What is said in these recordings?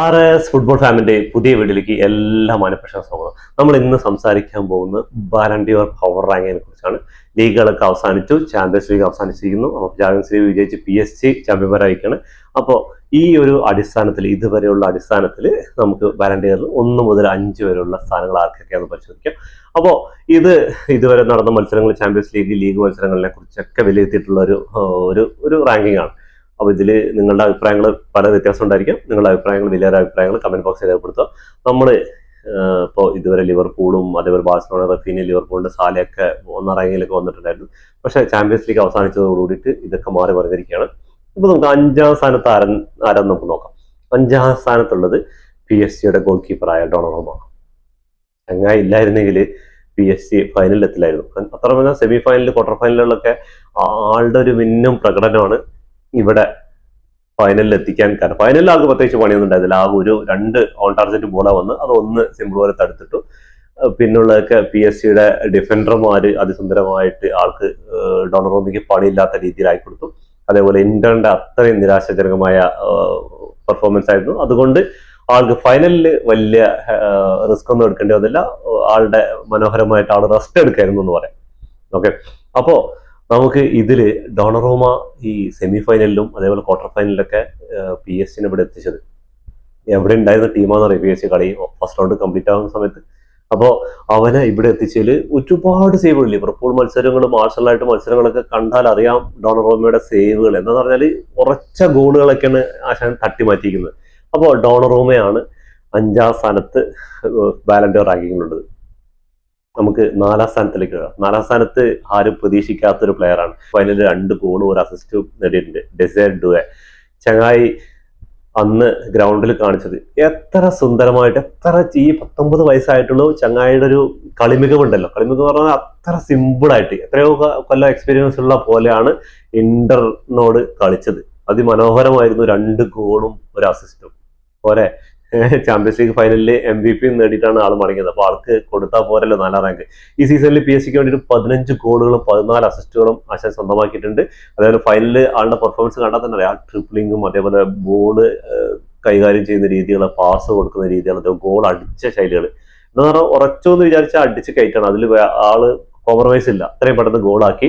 R S football ഫാമിന്റെ പുതിയ വീട്ടിലേക്ക് എല്ലാ മാനപ്രശ്ന സ്വാഗതം. നമ്മൾ ഇന്ന് സംസാരിക്കാൻ പോകുന്നത് ബാലൻഡിയോർ പവർ റാങ്കിനെ കുറിച്ചാണ്. ലീഗുകളൊക്കെ അവസാനിച്ചു ചാമ്പ്യൻസ് ലീഗ് അവസാനിച്ചിരിക്കുന്നു. അപ്പോൾ ചാമ്പ്യൻസ് ലീഗ് വിജയിച്ച് പി എസ് സി ചാമ്പ്യന്മാരായിരിക്കുകയാണ്. അപ്പോൾ ഈ ഒരു അടിസ്ഥാനത്തിൽ ഇതുവരെയുള്ള അടിസ്ഥാനത്തിൽ നമുക്ക് ബാലൻഡിയറിൽ ഒന്ന് മുതൽ അഞ്ച് വരെയുള്ള സ്ഥാനങ്ങൾ ആർക്കൊക്കെയാണെന്ന് പരിശോധിക്കാം. അപ്പോൾ ഇത് ഇതുവരെ നടന്ന മത്സരങ്ങൾ ചാമ്പ്യൻസ് ലീഗ് ലീഗ് മത്സരങ്ങളെ കുറിച്ചൊക്കെ വിലയിരുത്തിയിട്ടുള്ള ഒരു ഒരു റാങ്കിങ് ആണ്. അപ്പോൾ ഇതിൽ നിങ്ങളുടെ അഭിപ്രായങ്ങൾ പല വ്യത്യാസം ഉണ്ടായിരിക്കും. നിങ്ങളുടെ അഭിപ്രായങ്ങൾ വലിയൊരു അഭിപ്രായങ്ങൾ കമന്റ് ബോക്സിൽ രേഖപ്പെടുത്തുക. നമ്മൾ ഇപ്പോൾ ഇതുവരെ ലിവർപൂളും അതേപോലെ ബാഴ്സലോണ റഫീനി ലിവർപൂളിന്റെ സാലയൊക്കെ ഒന്നാം റാങ്കിലൊക്കെ വന്നിട്ടുണ്ടായിരുന്നു. പക്ഷേ ചാമ്പ്യൻസ് ലീഗ് അവസാനിച്ചതോടുകൂടിയിട്ട് ഇതൊക്കെ മാറി പറഞ്ഞിരിക്കുകയാണ് ഇപ്പോൾ നമുക്ക് അഞ്ചാം സ്ഥാനത്ത് ആരൻ ആരെന്ന് നമുക്ക് നോക്കാം. അഞ്ചാം സ്ഥാനത്തുള്ളത് പി എസ് സിയുടെ ഗോൾ കീപ്പറായ ഡൊണറോമാണ് ചങ്ങായി ഇല്ലായിരുന്നെങ്കിൽ പി എസ് സി ഫൈനലിൽ എത്തില്ലായിരുന്നു. അത്ര പറഞ്ഞാൽ സെമി ഫൈനലിൽ ക്വാർട്ടർ ഫൈനലുകളിലൊക്കെ ആളുടെ ഒരു മിന്നും പ്രകടനമാണ്. ഇവിടെ ഫൈനലിൽ എത്തിക്കാൻ കാരണം. ഫൈനലിൽ ആൾക്ക് പ്രത്യേകിച്ച് പണിയൊന്നും ഉണ്ടായിരുന്നില്ല ആ ഒരു രണ്ട് ഓൺ ടാർജറ്റ് ബോളാ വന്ന് അത് ഒന്ന് സിമ്പിൾ പോലെ തടുത്തിട്ടു. പിന്നുള്ളതൊക്കെ പി എസ് സിയുടെ ഡിഫൻഡർമാർ അതിസുന്ദരമായിട്ട് ആൾക്ക് ഡൊണറോമിക്ക് പണിയില്ലാത്ത രീതിയിലായി കൊടുത്തു. അതേപോലെ ഇന്റർന്റെ അത്രയും നിരാശാജനകമായ പെർഫോമൻസ് ആയിരുന്നു. അതുകൊണ്ട് ആൾക്ക് ഫൈനലിൽ വലിയ റിസ്ക് ഒന്നും എടുക്കേണ്ടി വന്നില്ല. ആളുടെ മനോഹരമായിട്ട് ആൾ റെസ്റ്റ് എടുക്കായിരുന്നു എന്ന് പറയാം. ഓക്കെ അപ്പോ നമുക്ക് ഇതിൽ ഡോണറോമ ഈ സെമി ഫൈനലിലും അതേപോലെ ക്വാർട്ടർ ഫൈനലിലൊക്കെ പി എസ് സിനെ ഇവിടെ എത്തിച്ചത്. എവിടെ ഉണ്ടായിരുന്ന ടീമാണെന്ന് അറിയാം പി എസ് സി കളി. ഫസ്റ്റ് റൗണ്ട് കംപ്ലീറ്റ് ആകുന്ന സമയത്ത്. അപ്പോൾ അവനെ ഇവിടെ എത്തിച്ചതിൽ ഒരുപാട് സേവുകൾ ലിവർപൂൾ മത്സരങ്ങളും ആഴ്സണലായിട്ട് മത്സരങ്ങളൊക്കെ കണ്ടാൽ അറിയാം ഡോണറോമയുടെ സേവുകൾ എന്താന്ന് പറഞ്ഞാൽ ഉറച്ച ഗോളുകളൊക്കെയാണ് ആശാൻ തട്ടി മാറ്റിയിരിക്കുന്നത് അപ്പോൾ ഡോണറോമയാണ് അഞ്ചാം സ്ഥാനത്ത് ബാലൻഡോ റാങ്കിങ്ങിലുള്ളത് നമുക്ക് നാലാം സ്ഥാനത്തിലേക്ക് വരാം. നാലാം സ്ഥാനത്ത് ആരും പ്രതീക്ഷിക്കാത്ത ഒരു പ്ലെയറാണ് ഫൈനലിൽ രണ്ട് ഗോളും ഒരു അസിസ്റ്റും നേടിയിട്ടുണ്ട്. ഡെസേർ ഡുവെ ചങ്ങായി അന്ന് ഗ്രൗണ്ടിൽ കാണിച്ചത് എത്ര സുന്ദരമായിട്ട് എത്ര ഈ പത്തൊമ്പത് വയസ്സായിട്ടുള്ള ചങ്ങായിയുടെ ഒരു കളിമികവുണ്ടല്ലോ. കളിമികവ് പറഞ്ഞാൽ അത്ര സിമ്പിളായിട്ട് എത്രയോ കൊല്ലം എക്സ്പീരിയൻസ് ഉള്ള പോലെയാണ് ഇന്റർനോട് കളിച്ചത്. അതിമനോഹരമായിരുന്നു രണ്ട് ഗോളും ഒരു അസിസ്റ്റും പോരെ ചാമ്പ്യൻസ് ലീഗ് ഫൈനലിൽ എം വി പി നേടിയിട്ടാണ് ആൾ മടങ്ങിയത്. അപ്പോൾ ആൾക്ക് കൊടുത്താൽ പോരല്ലോ നാലാം റാങ്ക് ഈ സീസണിൽ പി എസ് സിക്ക് വേണ്ടിയിട്ട് പതിനഞ്ച് ഗോളുകളും പതിനാല് അസിസ്റ്റുകളും ആശാൻ സ്വന്തമാക്കിയിട്ടുണ്ട്. അതേപോലെ ഫൈനലിൽ ആളുടെ പെർഫോമൻസ് കണ്ടാൽ തന്നെ അറിയാം. ട്രിപ്ലിങ്ങും അതേപോലെ ബോൾ കൈകാര്യം ചെയ്യുന്ന രീതികൾ പാസ് കൊടുക്കുന്ന രീതികൾ അതേപോലെ ഗോൾ അടിച്ച ശൈലികൾ എന്ന് പറഞ്ഞാൽ ഉറച്ചോ എന്ന് വിചാരിച്ചാൽ അടിച്ച് കയറ്റാണ്. അതിൽ ആൾ കോംപ്രമൈസ് ഇല്ല. അത്രയും പെട്ടെന്ന് ഗോളാക്കി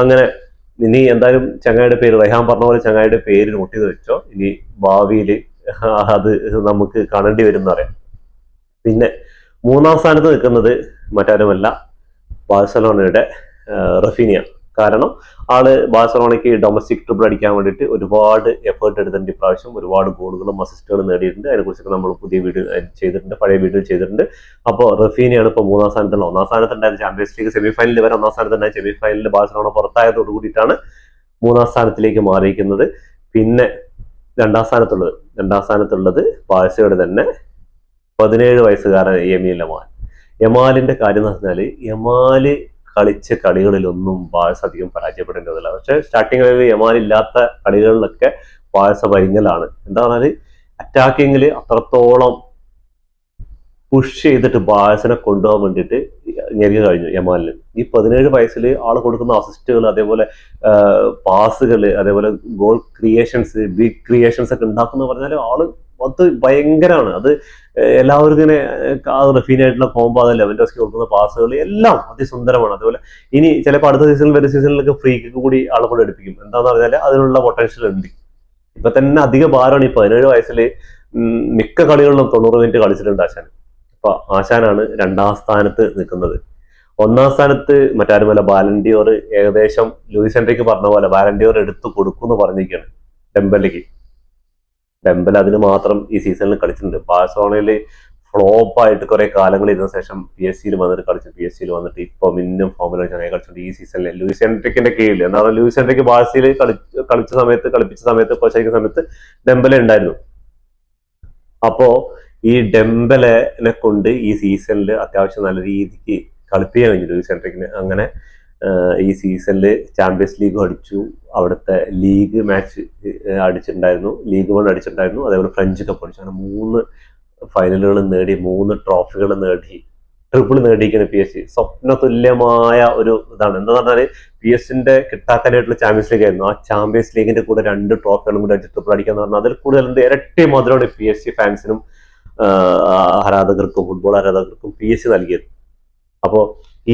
അങ്ങനെ ഇനി എന്തായാലും ചങ്ങായിയുടെ പേര് റഹാൻ പറഞ്ഞ പോലെ ചങ്ങായിയുടെ പേര് നോട്ട് ചെയ്ത് വെച്ചോ. ഇനി ഭാവിയിൽ അത് നമുക്ക് കാണേണ്ടി വരും എന്നറിയാം പിന്നെ മൂന്നാം സ്ഥാനത്ത് നിൽക്കുന്നത് മറ്റാരുമല്ല ബാഴ്സലോണയുടെ റഫീനിയ. കാരണം ആൾ ബാഴ്സലോണയ്ക്ക് ഡൊമസ്റ്റിക് ട്രിപ്പിൾ അടിക്കാൻ വേണ്ടിയിട്ട് ഒരുപാട് എഫേർട്ട് എടുത്തിട്ടുണ്ട് ഇപ്രാവശ്യം. ഒരുപാട് ഗോളുകളും അസിസ്റ്റുകളും നേടിയിട്ടുണ്ട്. അതിനെക്കുറിച്ചൊക്കെ നമ്മൾ പുതിയ വീഡിയോ ചെയ്തിട്ടുണ്ട് പഴയ വീഡിയോ ചെയ്തിട്ടുണ്ട്. അപ്പോൾ റഫീനിയാണ് ഇപ്പോൾ മൂന്നാം സ്ഥാനത്തുള്ള ഒന്നാം സ്ഥാനത്തുണ്ടായിരുന്ന ചാമ്പ്യൻസ് ലീഗ് സെമി ഫൈനലിൽ വരെ ഒന്നാം സ്ഥാനത്തുണ്ടായ സെമി ഫൈനലിൽ ബാഴ്സലോണ പുറത്തായതോട് കൂടിയിട്ടാണ് മൂന്നാം സ്ഥാനത്തിലേക്ക് മാറിയിരിക്കുന്നത്. പിന്നെ രണ്ടാം സ്ഥാനത്തുള്ളത്. രണ്ടാം സ്ഥാനത്തുള്ളത് പാഴ്സയുടെ തന്നെ പതിനേഴ് വയസ്സുകാരൻ യമീൽ ലമാൻ യമാലിന്റെ കാര്യം എന്ന് പറഞ്ഞാൽ യമാൽ കളിച്ച കളികളിലൊന്നും ബാഴ്സ് അധികം പരാജയപ്പെടേണ്ടതില്ല പക്ഷെ സ്റ്റാർട്ടിങ്ങിൽ ഇല്ലാത്ത കളികളിലൊക്കെ ബാഴ്സ പരിങ്ങലാണ് എന്താ പറഞ്ഞാൽ അറ്റാക്കിങ്ങിൽ അത്രത്തോളം പുഷ് ചെയ്തിട്ട് ബാഴ്സിനെ കൊണ്ടുപോകാൻ വേണ്ടിയിട്ട് ഞെരുങ്ങി കഴിഞ്ഞു യമാലിന്. ഈ പതിനേഴ് വയസ്സിൽ ആൾ കൊടുക്കുന്ന അസിസ്റ്റുകൾ അതേപോലെ പാസുകൾ അതേപോലെ ഗോൾ ക്രിയേഷൻസ് ബിഗ് ക്രിയേഷൻസ് ഒക്കെ ഉണ്ടാക്കുന്ന പറഞ്ഞാൽ ആൾ അത് ഭയങ്കരമാണ് അത് എല്ലാവർക്കും ഇങ്ങനെ റഫീനായിട്ടുള്ള കോമ്പോ അത് ലെവൻഡോസ്കി കൊടുക്കുന്ന പാസുകൾ എല്ലാം അതിസുന്ദരമാണ്. അതുപോലെ ഇനി ചിലപ്പോൾ അടുത്ത സീസണിൽ വരുന്ന സീസണിലൊക്കെ ഫ്രീ കിക്ക് കൂടി ആളെ കൂടെ എടുപ്പിക്കും. എന്താന്ന് പറഞ്ഞാൽ അതിനുള്ള പൊട്ടൻഷ്യൽ ഉണ്ട്. ഇപ്പൊ തന്നെ അധിക ഭാരമാണ് ഈ പതിനേഴ് വയസ്സിൽ മിക്ക കളികളിലും തൊണ്ണൂറ് മിനിറ്റ് കളിച്ചിട്ടുണ്ട് ആശാൻ അപ്പൊ ആശാനാണ് രണ്ടാം സ്ഥാനത്ത് നിൽക്കുന്നത്. ഒന്നാം സ്ഥാനത്ത് മറ്റാരുമല്ല ബാലൻഡിയോർ ഏകദേശം ലൂയിസ് ഹെൻറിക്ക് പറഞ്ഞ പോലെ ബാലൻഡിയോർ എടുത്തു കൊടുക്കുമെന്ന് പറഞ്ഞിരിക്കുകയാണ് ഡെമ്പലിക്ക് ഡെമ്പൽ അതിന് മാത്രം ഈ സീസണിൽ കളിച്ചിട്ടുണ്ട്. ബാഴ്സലോണയിൽ ഫ്ലോപ്പ് ആയിട്ട് കുറെ കാലങ്ങൾ ഇരുന്ന ശേഷം പി എസ് സിയിൽ വന്നിട്ട് കളിച്ചു. പി എസ് സിയിൽ വന്നിട്ട് ഇപ്പൊ മിന്നും ഫോമിൽ ചങ്ങനെ കളിച്ചിട്ടുണ്ട് ഈ സീസണിൽ. ലൂയിസ് ഹെൻറിക്കിന്റെ കീഴിൽ. പറയുക ലൂയിസ് ഹെൻറിക്ക് ബാഴ്സയിൽ കളി കളിച്ച സമയത്ത് കളിപ്പിച്ച സമയത്ത് കോച്ചായിരിക്കുന്ന സമയത്ത് ഡെമ്പലെ ഉണ്ടായിരുന്നു. അപ്പോ ഈ ഡെമ്പലിനെ കൊണ്ട് ഈ സീസണിൽ അത്യാവശ്യം നല്ല രീതിക്ക് കളിപ്പിക്കാൻ കഴിഞ്ഞു. സെൻട്രിക്കിന് അങ്ങനെ ഈ സീസണിൽ ചാമ്പ്യൻസ് ലീഗ് അടിച്ചു. അവിടുത്തെ ലീഗ് മാച്ച് അടിച്ചിട്ടുണ്ടായിരുന്നു. ലീഗ് വൺ അടിച്ചിട്ടുണ്ടായിരുന്നു. അതേപോലെ ഫ്രഞ്ച് കപ്പ് അടിച്ചു. അങ്ങനെ മൂന്ന് ഫൈനലുകൾ നേടി മൂന്ന് ട്രോഫികൾ നേടി ട്രിപ്പിൾ നേടിയിരിക്കുന്ന പി എസ് സി സ്വപ്ന തുല്യമായ ഒരു ഇതാണ്. എന്താ പറഞ്ഞാൽ പി എസിന്റെ കിട്ടാക്കാനായിട്ടുള്ള ചാമ്പ്യൻസ് ലീഗ് ആയിരുന്നു. ആ ചാമ്പ്യൻസ് ലീഗിന്റെ കൂടെ രണ്ട് ട്രോഫികളും കൂടെ അടിച്ച് ട്രിപ്പിൾ അടിക്കാന്ന് പറഞ്ഞാൽ അതിൽ കൂടുതൽ എന്ത് ഇരട്ടി മധുരമാണ് പി എസ് സി ഫാൻസിനും ആരാധകർക്കും ഫുട്ബോൾ ആരാധകർക്കും പി എസ് സി നൽകിയത്. അപ്പോൾ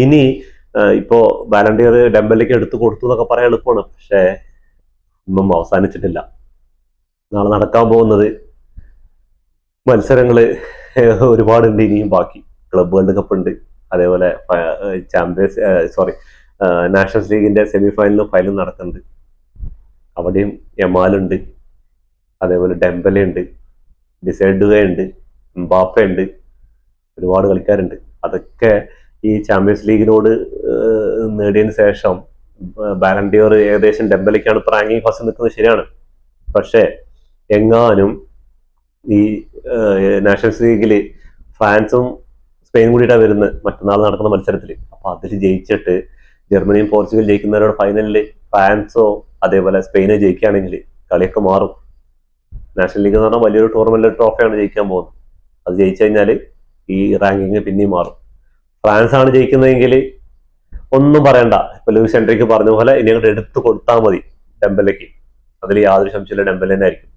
ഇനി ഇപ്പോൾ ഇപ്പോ വാലണ്ടിയർ ഡെമ്പലിക്ക് എടുത്തു കൊടുത്തു എന്നൊക്കെ പറയാൻ എളുപ്പമാണ്. പക്ഷേ ഒന്നും അവസാനിച്ചിട്ടില്ല. നാളെ നടക്കാൻ പോകുന്നത് മത്സരങ്ങൾ ഒരുപാടുണ്ട് ഇനിയും ബാക്കി. ക്ലബ് വേൾഡ് കപ്പ് ഉണ്ട്. അതേപോലെ ചാമ്പ്യൻസ് സോറി നാഷണൽസ് ലീഗിന്റെ സെമി ഫൈനലും ഫൈനലും നടക്കുന്നുണ്ട്. അവിടെയും യമാലുണ്ട് അതേപോലെ ഡെമ്പലുണ്ട് ഉണ്ട്. ഡിസൈഡുക ഉണ്ട്. ഒരുപാട് കളിക്കാരുണ്ട്. അതൊക്കെ ഈ ചാമ്പ്യൻസ് ലീഗിനോട് നേടിയതിന് ശേഷം ബാലൻഡിയോർ ഏകദേശം ഡെമ്പലിക്കാണ് ഇപ്പൊ റാങ്കിങ് ഫസ്റ്റ് നിൽക്കുന്നത് ശരിയാണ്. പക്ഷേ എങ്ങാനും ഈ നാഷണൽസ് ലീഗിൽ ഫ്രാൻസും സ്പെയിനും കൂടിയിട്ടാണ് വരുന്നത് മറ്റന്നാൾ നടക്കുന്ന മത്സരത്തിൽ അപ്പൊ അതിൽ ജയിച്ചിട്ട് ജർമ്മനിയും പോർച്ചുഗൽ ജയിക്കുന്നവരോട് ഫൈനലിൽ ഫ്രാൻസോ അതേപോലെ സ്പെയിനോ ജയിക്കുകയാണെങ്കിൽ കളിയൊക്കെ മാറും. നാഷണൽ ലീഗ് എന്ന് പറഞ്ഞാൽ വലിയൊരു ടൂർണമെന്റ് ട്രോഫിയാണ് ജയിക്കാൻ പോകുന്നത്. അത് ജയിച്ചു കഴിഞ്ഞാൽ ഈ റാങ്കിങ് പിന്നെയും മാറും. ഫ്രാൻസ് ആണ് ജയിക്കുന്നതെങ്കിൽ ഒന്നും പറയണ്ട. ഇപ്പൊ ലൂയിസ് എൻട്രിക്ക് പറഞ്ഞ പോലെ ഇനി അങ്ങോട്ട് എടുത്തു കൊടുത്താൽ മതി ഡെമ്പലയ്ക്ക് അതിൽ യാതൊരു സംശയമില്ല ഡെമ്പല തന്നെ ആയിരിക്കും.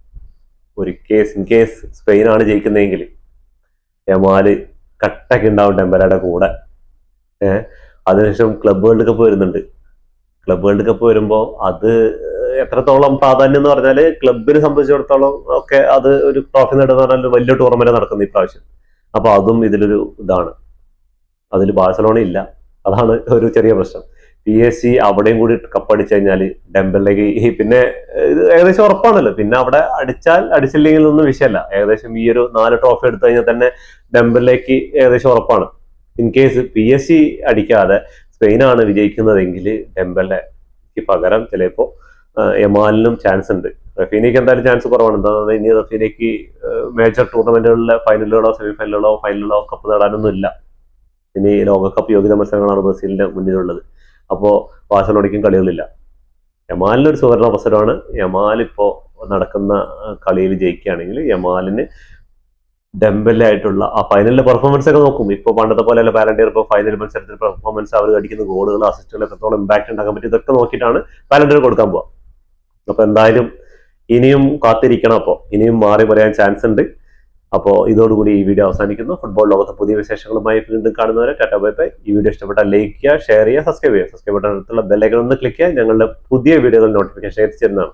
ഒരു കേസ് ഇൻ കേസ് സ്പെയിൻ ആണ് ജയിക്കുന്നതെങ്കിൽ യമാൽ കട്ടൊക്കെ ഉണ്ടാവും ഡെമ്പലയുടെ കൂടെ. ഏഹ്? അതിനുശേഷം ക്ലബ് വേൾഡ് കപ്പ് വരുന്നുണ്ട്. ക്ലബ് വേൾഡ് കപ്പ് വരുമ്പോൾ അത് എത്രത്തോളം പ്രാധാന്യം എന്ന് പറഞ്ഞാൽ ക്ലബിനെ സംബന്ധിച്ചിടത്തോളം ഒക്കെ അത് ഒരു ട്രോഫി നേടുന്ന പറഞ്ഞാൽ വലിയ ടൂർണമെന്റ് നടക്കുന്ന ഇപ്രാവശ്യം. അപ്പൊ അതും ഇതിലൊരു ഇതാണ്. അതിൽ ബാഴ്സലോണ ഇല്ല. അതാണ് ഒരു ചെറിയ പ്രശ്നം. പി എസ് സി അവിടെയും കൂടി കപ്പടിച്ചു കഴിഞ്ഞാൽ ഡെമ്പലിലേക്ക് ഈ പിന്നെ ഇത് ഏകദേശം ഉറപ്പാണല്ലോ. പിന്നെ അവിടെ അടിച്ചാൽ അടിച്ചില്ലെങ്കിൽ ഒന്നും വിഷയമല്ല. ഏകദേശം ഈ ഒരു നാല് ട്രോഫി എടുത്തു കഴിഞ്ഞാൽ തന്നെ ഡെമ്പലിലേക്ക് ഏകദേശം ഉറപ്പാണ്. In case P S G അടിക്കാതെ സ്പെയിനാണ് വിജയിക്കുന്നതെങ്കിൽ ഡെമ്പലയ്ക്ക് പകരം ചിലപ്പോ എമാലിനും ചാൻസ് ഉണ്ട്. റഫീനയ്ക്ക് എന്തായാലും ചാൻസ് കുറവാണ്. എന്താ പറഞ്ഞാൽ ഇനി റഫീനയ്ക്ക് മേജർ ടൂർണമെന്റുകളിലെ ഫൈനലുകളോ സെമി ഫൈനലുകളോ ഫൈനലുകളോ കപ്പ് നേടാനൊന്നും ഇല്ല ഇനി ലോകകപ്പ് യോഗ്യത മത്സരങ്ങളാണ് ബ്രസീലിന്റെ മുന്നിലുള്ളത്. അപ്പോൾ ബാഴ്സലോണയ്ക്കും കളികളില്ല. യമാലിന് ഒരു സുവർണ അവസരമാണ്. യമാൽ ഇപ്പോൾ നടക്കുന്ന കളിയിൽ ജയിക്കുകയാണെങ്കിൽ യമാലിന് ഡെമ്പലായിട്ടുള്ള ആ ഫൈനലിലെ പെർഫോമൻസ് ഒക്കെ നോക്കും. ഇപ്പോൾ പണ്ടത്തെ പോലെ അല്ല ബാലൻഡിയർ ഇപ്പോൾ ഫൈനൽ മത്സരത്തിൽ പെർഫോമൻസ് അവർ അടിക്കുന്ന ഗോളുകൾ അസിസ്റ്റുകൾ എത്രത്തോളം ഇമ്പാക്ട് ഉണ്ടാക്കാൻ പറ്റും ഇതൊക്കെ നോക്കിയിട്ടാണ് ബാലൻഡിയർ കൊടുക്കാൻ പോവുക അപ്പൊ എന്തായാലും ഇനിയും കാത്തിരിക്കണം അപ്പോൾ ഇനിയും മാറി പറയാൻ ചാൻസ് ഉണ്ട്. അപ്പോൾ ഇതോടുകൂടി ഈ വീഡിയോ അവസാനിക്കുന്നു. ഫുട്ബോൾ ലോകത്തെ പുതിയ വിശേഷങ്ങളുമായി വീണ്ടും കാണുന്നവരെ ടാറ്റ ബൈ ബൈ. ഈ വീഡിയോ ഇഷ്ടപ്പെട്ടാൽ ലൈക്ക് ചെയ്യുക ഷെയർ ചെയ്യുക സബ്സ്ക്രൈബ് ചെയ്യുക. സബ്സ്ക്രൈബ് ബട്ടൺ അടുത്തുള്ള ബെല്ലൈക്കൺ ഒന്ന് ക്ലിക്ക് ചെയ്യുക. ഞങ്ങളുടെ പുതിയ വീഡിയോകൾ നോട്ടിഫിക്കേഷൻ എത്തിച്ചിരുന്നതാണ്.